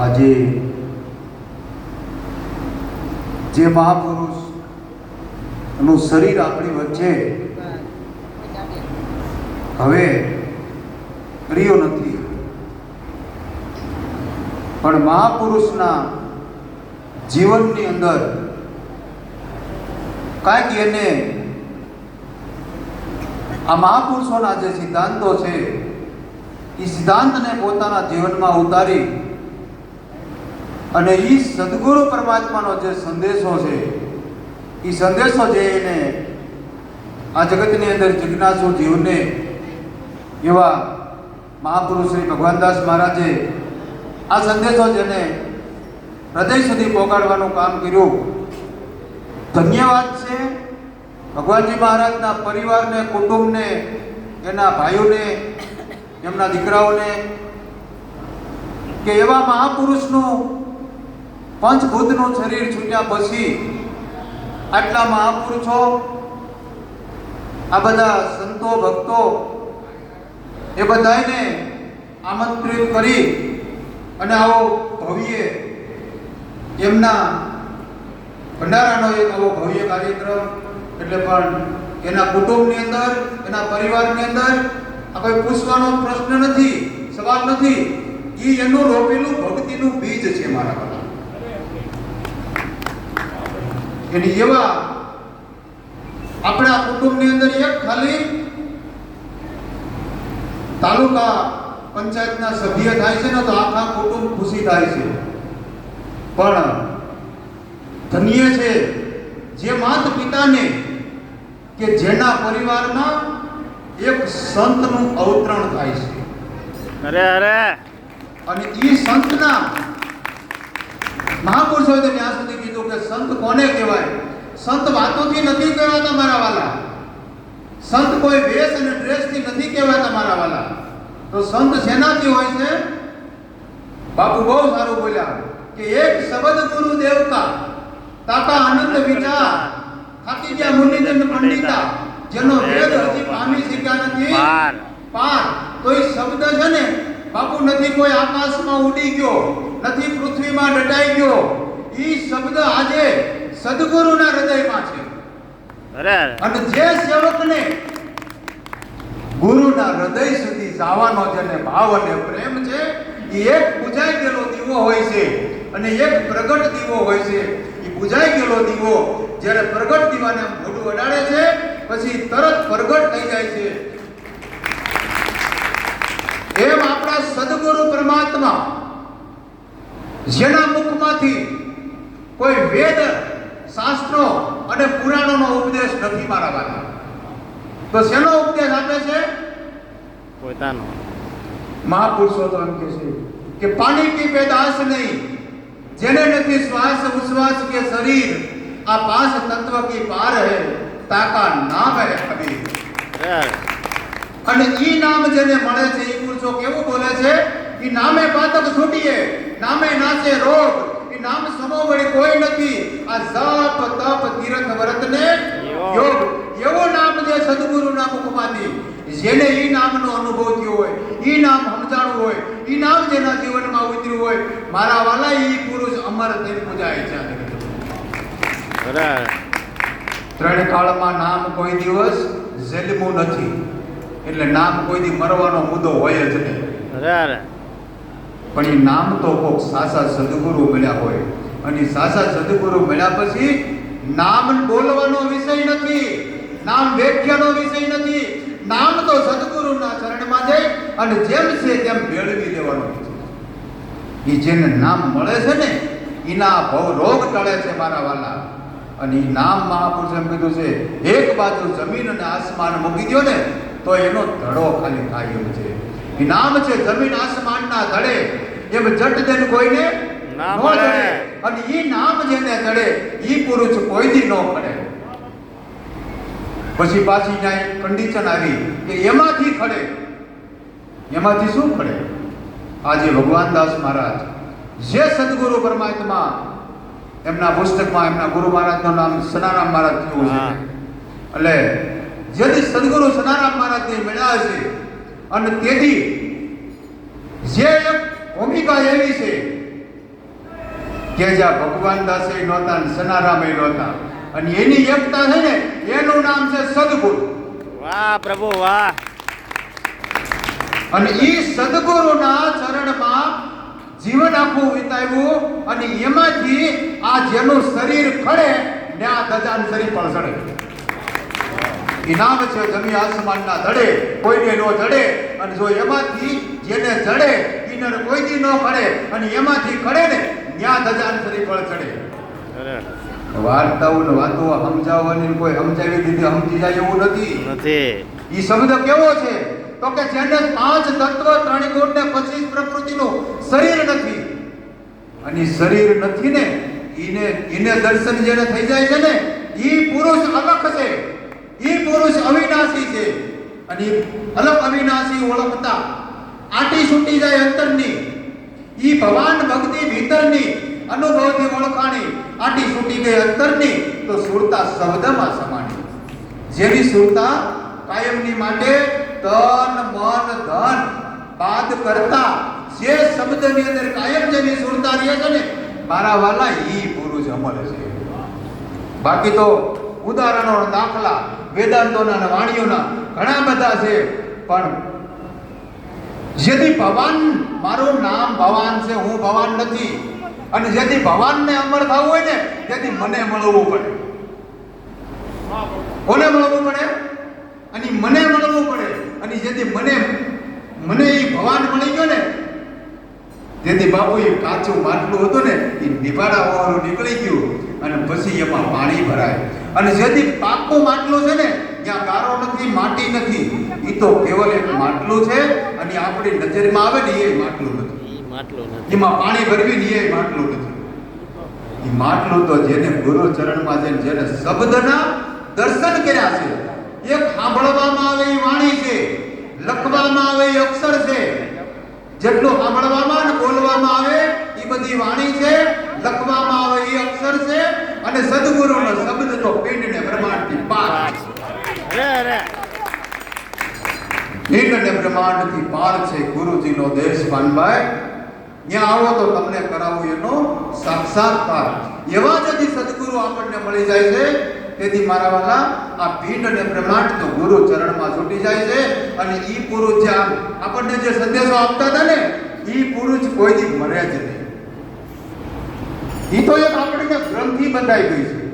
આજે જે મહાપુરુષનું શરીર આપણી વચ્ચે હવે રહ્યો નથી. પણ મહાપુરુષના જીવનની અંદર કાંઈક એને આ મહાપુરુષોના જે સિદ્ધાંતો છે, એ સિદ્ધાંતને પોતાના જીવનમાં ઉતારી અને એ સદગુરુ પરમાત્માનો જે સંદેશો છે એ સંદેશો જે એને આ જગતની અંદર જિજ્ઞાસુ જીવને એવા મહાપુરુષ શ્રી ભગવાનદાસ મહારાજે આ સંદેશો જેને હૃદય સુધી પહોંચાડવાનું કામ કર્યું. ધન્યવાદ છે ભગવાનજી મહારાજના પરિવારને, કુટુંબને, એના ભાઈઓને, એમના દીકરાઓને કે એવા મહાપુરુષનું પંચભૂતનું શરીર છૂટ્યા પછી આટલા મહાપુરુષો, આ બધા સંતો, ભક્તો, એ બધાને આમંત્રિત કરી અને આવો ભવ્ય એમના ભંડારાનો એક આવો ભવ્ય કાર્યક્રમ, એટલે પણ એના કુટુંબની અંદર, એના પરિવારની અંદર આ કોઈ પૂછવાનો પ્રશ્ન નથી, સવાલ નથી. એ એનું રોપેલું ભક્તિનું બીજ છે મારા બાબા એની એવા આપણા કુટુંબની અંદર એક ખાલી તાલુકા પંચાયતના સભ્ય થાય છે ને તો આખા કુટુંબ ખુશી થાય છે. પણ ધન્ય છે જે માત પિતાને કે જેના પરિવારમાં એક સંતનું અવતરણ થાય છે. અરે અરે. અને એ સંતના મહાપુરુષો ત્યાં સુધી કીધું કે સંત કોને કહેવાય? સંત વાતોથી નથી કહેવાતા મારા વાલા. સંત કોઈ વેશ અને ડ્રેસથી નથી કહેવાતા મારા વાલા. તો સંત શેનાથી હોય છે? બાપુ બહુ સારું બોલ્યા કે એક શબ્દ ગુરુ દેવતા તાતા આનંદ વિચાર થાકી ગયા મુનિજન પંડિતા જેનો વેદ હજી પામી શક્યા નથી. પાર. તો એ શબ્દ છે ને બાપુ નથી કોઈ આકાશમાં ઉડી ગયો નથી પૃથ્વીમાં ડટાઈ ગયો એ શબ્દ આજે સદગુરુના હૃદયમાં છે. અને જે સેવકને ગુરુના હૃદય સુધી જવાનો જેને ભાવ અને પ્રેમ છે એ એક પૂજાઈ ગયેલો દીવો હોય છે અને એક પ્રગટ દીવો હોય છે. એ પૂજાઈ ગયેલો દીવો જ્યારે પ્રગટ દીવાને મોઢું અડાડે છે પછી તરત પ્રગટ થઈ જાય છે. એમ આપણા સદગુરુ પરમાત્મા જેના મુખમાંથી કોઈ વેદ શાસ્ત્રો અને પુરાણોનો ઉપદેશ નથી મારા વાલા તો શેનો ઉપદેશ આપે છે? પોતાનો. મહાપુરુષો તો એમ કહે છે કે પાણી કી પેદાશ નહીં જેને નથી શ્વાસ ઉશ્વાસ કે શરીર આ પાંચ તત્વ કી પાર હે તાકા નામ હે કબીર અને ઈ નામ જેને મળે છે ઈ પુરુષો કેવું બોલે છે? ઈ નામે પાતક છૂટીએ નામે નાશે રોગ નામ સમો વળી કોઈ નથી. આ જપ તપ તીર્થ વ્રત ને યોગ. એવો નામ જે સદગુરુના મુખમાંથી જેને ઈ નામનો અનુભવ થયો હોય ઈ નામ સમજાણું હોય ઈ નામ જેના જીવનમાં ઉતર્યું હોય મારા વાલા ઈ પુરુષ અમર થઈને પૂજાય છે ત્રણ કાળમાં નામ કોઈ દિવસ જન્મવું નથી. એટલે નામ કોઈ દી મરવાનો મુદ્દો હોય જ નહીં. પણ એ નામ તો કોક સાસા સદગુરુ મળ્યા હોય. અને સાસા સદગુરુ મળ્યા પછી નામ બોલવાનો વિષય નથી, નામ વ્યાખ્યાનો વિષય નથી. નામ તો સદગુરુના ચરણમાં જાય અને જેમ છે તેમ મેળવી લેવાનો છે. એ જેને નામ મળે છે ને, એના ભવ રોગ ટળે છે મારા વાલા. અને એ નામ મહાપુરુષ એમ કીધું છે, એક બાજુ જમીન અને આસમાન મૂકી દો ને, તો એનો ધડો ખાલી થાય છે. નામ છે જમીન આસમાનના ધડે. એમ જટ દેન કોઈને ના નો જડે. અને એ નામ જેને જડે એ પુરુષ કોઈ દી ન પડે પછી પાછી ત્યાં કન્ડિશન આવી કે એમાંથી ખડે. એમાંથી શું ખડે? આજે ભગવાન દાસ મહારાજ જે સદગુરુ પરમાત્મા એમના પુસ્તકમાં એમના ગુરુ મહારાજનું નામ સનારામ મહારાજ થયું છે. એટલે જેથી સદગુરુ સનારામ મહારાજને મળ્યા છે અને તેથી જે એક ભૂમિકા એવી છે કે જ્યાં ભગવાન દાસે નહોતા અને સનારામે નહોતા. અને એની એકતા છે ને એનું નામ છે સદગુરુ. વાહ પ્રભુ વાહ. અને એ સદગુરુના ચરણમાં જીવન આખું વિતાવ્યું અને એમાંથી આ જેનું શરીર ખડે ને આ દજાન શરીર પણ સડે ઇનામ છે જમી આસમાનના ધડે કોઈને નો જડે અને જો એમાંથી જેને જડે ઈનર કોઈ ન ખડે અને એમાંથી ખડે ને ત્યાં ધજાન શરીર પણ ચડે. વાર્તાઓ ને વાતો સમજાવવાની કોઈ સમજાવી દીધી સમજી જાય એવું નથી. નથી. ઈ શબ્દ કેવો છે? તો કે જેને પાંચ તત્વ ત્રણ ગુણ ને પચીસ પ્રકૃતિનું શરીર નથી. અને શરીર નથી ને ઈને ઈને દર્શન જેને થઈ જાય છે ને ઈ પુરુષ અલખ છે. ઈ પુરુષ અવિનાશી છે. અને અલગ અવિનાશી ઓળખતા. આટી છૂટી જાય અંતરની. ઈ ભવાન ભક્તિ ભીતરની અનુભવથી ઓળખાણી. આટી છૂટી ગઈ અંતરની તો સુરતા શબ્દમાં સમાણી. જેની સુરતા કાયમની માટે તન, મન, ધન, બાદ કરતા જે શબ્દની અંદર કાયમ જેની સુરતા રહે છે ને, મારા વાલા ઈ પુરુષ અમલ છે. બાકી તો ઉદાહરણો દાખલા વેદાંતોના અને વાણીઓના ઘણા બધા છે. પણ જેથી ભવાન મારું નામ ભવાન છે, હું ભવાન નથી. અને જેથી ભવાનને અમર થવું હોય ને, તેથી મને મળવું પડે. કોને મળવું પડે? અને મને મળવું પડે. અને જેથી મને મને એ ભવાન મળી ગયો ને તેથી બાપુ એ કાચું માટલું હતું ને એ નિભાડા હોવાનું નીકળી ગયું. અને પછી એમાં પાણી ભરાય. અને જેથી પાકો માટલો છે ને ત્યાં ગારો નથી માટી નથી એ તો કેવલ એક માટલું છે અને આપણી નજરમાં આવે ને એ માટલું નથી. એમાં પાણી ભરવી ને એ માટલું નથી. એ માટલું તો જેને ગુરુ ચરણમાં જઈને જેને શબ્દના દર્શન કર્યા છે એક સાંભળવામાં આવે એ વાણી છે લખવામાં આવે એ અક્ષર છે. જેટલું સાંભળવામાં ને બોલવામાં આવે એ બધી વાણી છે લખવામાં આવે એ અક્ષર છે અને સદગુરુનો શબ્દ તો પિંડને બ્રહ્માંડથી પાર પિંડ અને બ્રહ્માંડથી પાર છે ગુરુજીનો દેશ પાનભાઈ ત્યાં આવો તો તમને કરાવું એનો સાક્ષાત્કાર. એવા જથી સદગુરુ આપણને મળી જાય છે. તેથી મારા વાલા આ પિંડ અને બ્રહ્માંડ તો ગુરુ ચરણમાં છૂટી જાય છે અને ઈ પુરુષ જે આપણને જે સંદેશો આપતા હતા ને ઈ પુરુષ કોઈ દી મરે જ નહીં. ઈ તો એક આપણને ગ્રંથિ બંધાઈ ગઈ છે.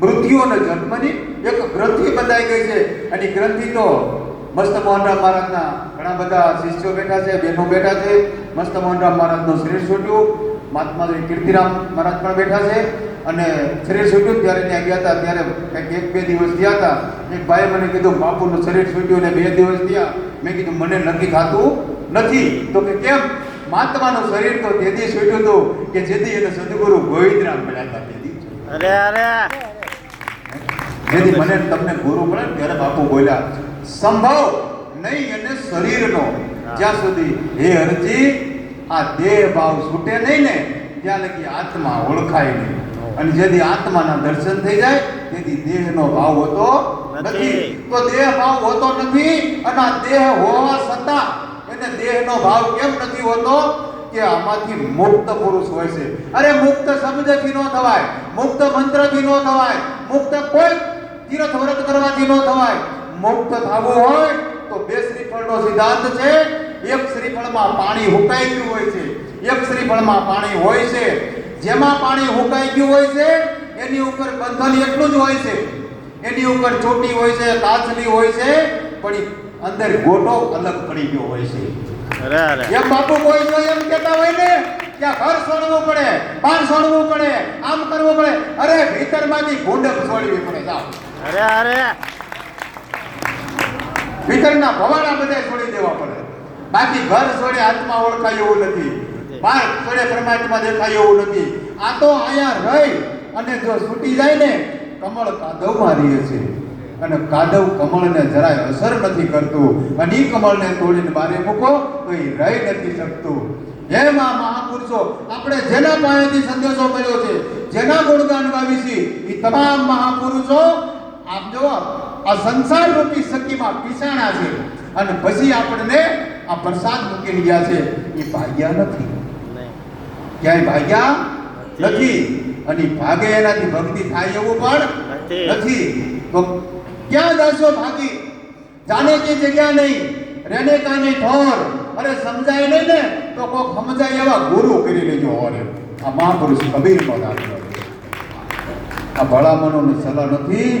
મૃત્યુ અને જન્મની એક ગ્રંથિ બંધાઈ ગઈ છે. અને ગ્રંથિ તો મસ્ત મોહનરામ મહારાજના ઘણા બધા શિષ્યો બેઠા છે, બહેનો બેઠા છે. મસ્ત મોહનરામ મહારાજનો શરીર છૂટ્યું. મહાત્મા શ્રી કીર્તિરામ મહારાજ પણ બેઠા છે. અને શરીર છૂટ્યું ત્યારે ત્યાં ગયા હતા, ત્યારે કંઈક એક બે દિવસ ગયા હતા. એક ભાઈએ મને કીધું, બાપુનું શરીર છૂટ્યું ને બે દિવસ ગયા મેં કીધું, મને નક્કી થતું નથી. તો કે, કેમ? મહાત્માનું શરીર તો તેથી છૂટ્યું હતું કે જેથી એને સદગુરુ ગોવિંદરામ મળ્યા હતા તેથી. અરે અરે. જેથી મને તમને ગુરુ મળે ત્યારે બાપુ બોલ્યા સંભવ નહીં અને શરીરનો. જ્યાં સુધી હે અરજી આ દેહ ભાવ છૂટે નહીં ને ત્યાં લગી આત્મા ઓળખાય નહીં. અને જેથી આત્માના દર્શન થઈ જાય તેથી દેહનો ભાવ હોતો નથી. તો દેહ ભાવ હોતો નથી અને આ દેહ હોવા છતાં એને દેહનો ભાવ કેમ નથી હોતો? કે આમાંથી મુક્ત પુરુષ હોય છે. અરે મુક્ત શબ્દથી નો થવાય, મુક્ત મંત્રથી નો થવાય, મુક્ત કોઈ તીર્થ વ્રત કરવાથી નો થવાય. મુક્ત થવું હોય તો બે શ્રીફળનો સિદ્ધાંત છે, એક શ્રીફળમાં પાણી હુકાઈ ગયું હોય છે, એક શ્રીફળમાં પાણી હોય છે. જેમાં પાણી હુકાઈ ગયું હોય છે, એની ઉપર બંધન એટલું જ હોય છે. એની ઉપર ચોટી હોય છે કાચલી હોય છે, પણ અંદર ગોટો અલગ પડી ગયો હોય છે. એમ બાપુ કોઈ જો એમ કહેતા હોય ને કે ઘર છોડવું પડે પાન છોડવું પડે આમ કરવું પડે અરે ભીતરમાંથી ગુંડક છોડવી પડે જાઓ. અરે અરે ભીતરના ભવાડા બધા છોડી દેવા પડે. બાકી ઘર છોડે આત્મા ઓળખાય એવું નથી. બહાર છોડે પરમાત્મા દેખાય એવું નથી. આ તો અહીંયા રહી અને જો છૂટી જાય ને કમળ કાદવમાં રહે છે. અને કાદવ કમળને જરાય અસર નથી કરતું. અને ઈ કમળને તોડીને બારે મૂકો તો એ રહી નથી શકતું. એમ આ મહાપુરુષો આપણે જેના પાસેથી સંદેશો મળ્યો છે જેના ગુણગાન ગાવી છે એ તમામ મહાપુરુષો આપ જો આ સંસાર રૂપી સખીમાં પીસાણા છે. અને પછી આપણને આ પ્રસાદ મૂકી ગયા છે. એ ભાગ્યા નથી. ક્યાંય ભાગ્યા નથી. અને ભાગે એનાથી ભક્તિ થાય એવું પણ નથી. ક્યાં જશો ભાગી? જાને કે જગ્યા નહીં. રેને કાને ઠોર અરે સમજાય નહીં ને તો કોક સમજાય એવા ગુરુ કરી લેજો હોરે આ મહાપુરુષ કબીર છે. આ ભલામણોની સલાહ નથી.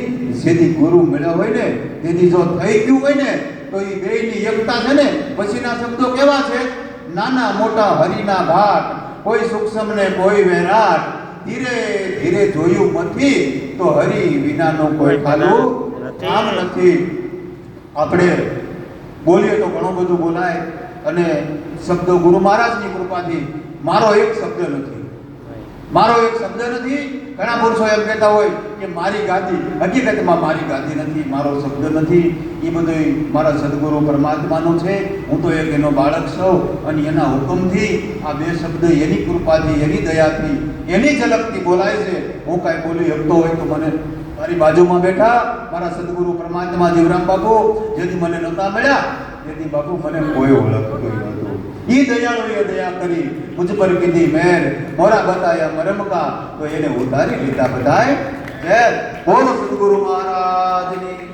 સીધી ગુરુ મળ્યા હોય ને તેથી જો થઈ ગયું હોય ને તો એ બેયની એકતા છે ને પછીના શબ્દો કેવા છે? નાના મોટા હરિના ભાટ કોઈ સૂક્ષ્મ ને કોઈ વેરાટ. ધીરે ધીરે જોયું નથી તો હરિ વિનાનો કોઈ ખાલું કામ નથી. આપણે બોલીએ તો ઘણું બધું બોલાય અને શબ્દ ગુરુ મહારાજની કૃપાથી મારો એક શબ્દ નથી. મારો એક શબ્દ નથી. ઘણા પુરુષો એમ કહેતા હોય કે મારી ગાદી, હકીકતમાં મારી ગાદી નથી, મારો શબ્દ નથી. એ બધું મારા સદગુરુ પરમાત્માનો છે. હું તો એક એનો બાળક છું અને એના હુકમથી આ બે શબ્દ એની કૃપાથી, એની દયાથી, એની ઝલકથી બોલાય છે. હું કાંઈ બોલી શકતો હોય તો મને મારી બાજુમાં બેઠા, મારા સદગુરુ પરમાત્મા જીવરામ બાપુ, જેથી મને નહોતા મળ્યા તેથી બાપુ મને કોઈ ઓળખતું નહોતું. એ દયાળુએ દયા કરી, મુજ પર કીધી, મેર, મોરા બતાયા મરમકા તો એને ઉતારી લીધા બધાય જય બોલો સદગુરુ મહારાજની.